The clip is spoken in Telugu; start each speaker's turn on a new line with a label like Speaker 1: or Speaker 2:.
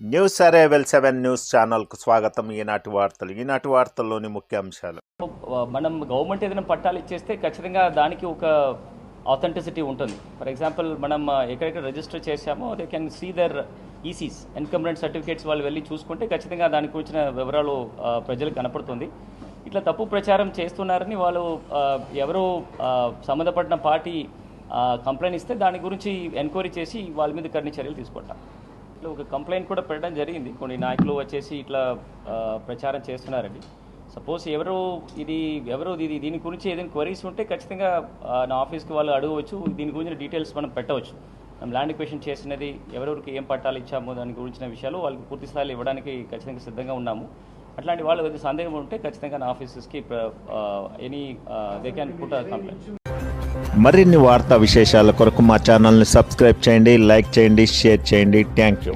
Speaker 1: న్యూస్ అరేవెల్ సెవెన్ న్యూస్ ఛానల్కు స్వాగతం. ఈనాటి వార్తలు. ఈనాటి వార్తల్లోని ముఖ్యాంశాలు
Speaker 2: మనం గవర్నమెంట్ ఏదైనా పట్టాలు ఇచ్చేస్తే ఖచ్చితంగా దానికి ఒక ఆథెంటిసిటీ ఉంటుంది. ఫర్ ఎగ్జాంపుల్ మనం ఎక్కడెక్కడ రిజిస్టర్ చేశామో they can see their ECs ఎన్కమ్మెంట్ certificates వాళ్ళు వెళ్ళి చూసుకుంటే ఖచ్చితంగా దానికి వచ్చిన వివరాలు ప్రజలకు కనపడుతుంది. ఇట్లా తప్పు ప్రచారం చేస్తున్నారని వాళ్ళు ఎవరో సంబంధపడిన పార్టీ కంప్లైంట్ ఇస్తే దాని గురించి ఎంక్వైరీ చేసి వాళ్ళ మీద కఠిన చర్యలు తీసుకుంటాం. ఇట్లా ఒక కంప్లైంట్ కూడా పెట్టడం జరిగింది. కొన్ని నాయకులు వచ్చేసి ఇట్లా ప్రచారం చేస్తున్నారండి సపోజ్ ఎవరు ఇది ఎవరు ఇది దీని గురించి ఏదైనా క్వరీస్ ఉంటే ఖచ్చితంగా నా ఆఫీస్కి వాళ్ళు అడగవచ్చు. దీని గురించిన డీటెయిల్స్ మనం పెట్టవచ్చు. మనం ల్యాండ్ ఎక్వేషన్ చేసినది ఎవరెవరికి ఏం పట్టాలు ఇచ్చామో దాని గురించిన విషయాలు వాళ్ళకి పూర్తి స్థాయిలో ఇవ్వడానికి ఖచ్చితంగా సిద్ధంగా ఉన్నాము. అట్లాంటి వాళ్ళు కొద్దిగా సందేహం ఉంటే ఖచ్చితంగా నా ఆఫీసెస్కి any they can put complaint
Speaker 1: మరిన్ని వార్తా విశేషాల కొరకు మా ఛానల్ని సబ్స్క్రైబ్ చేయండి లైక్ చేయండి షేర్ చేయండి. Thank you.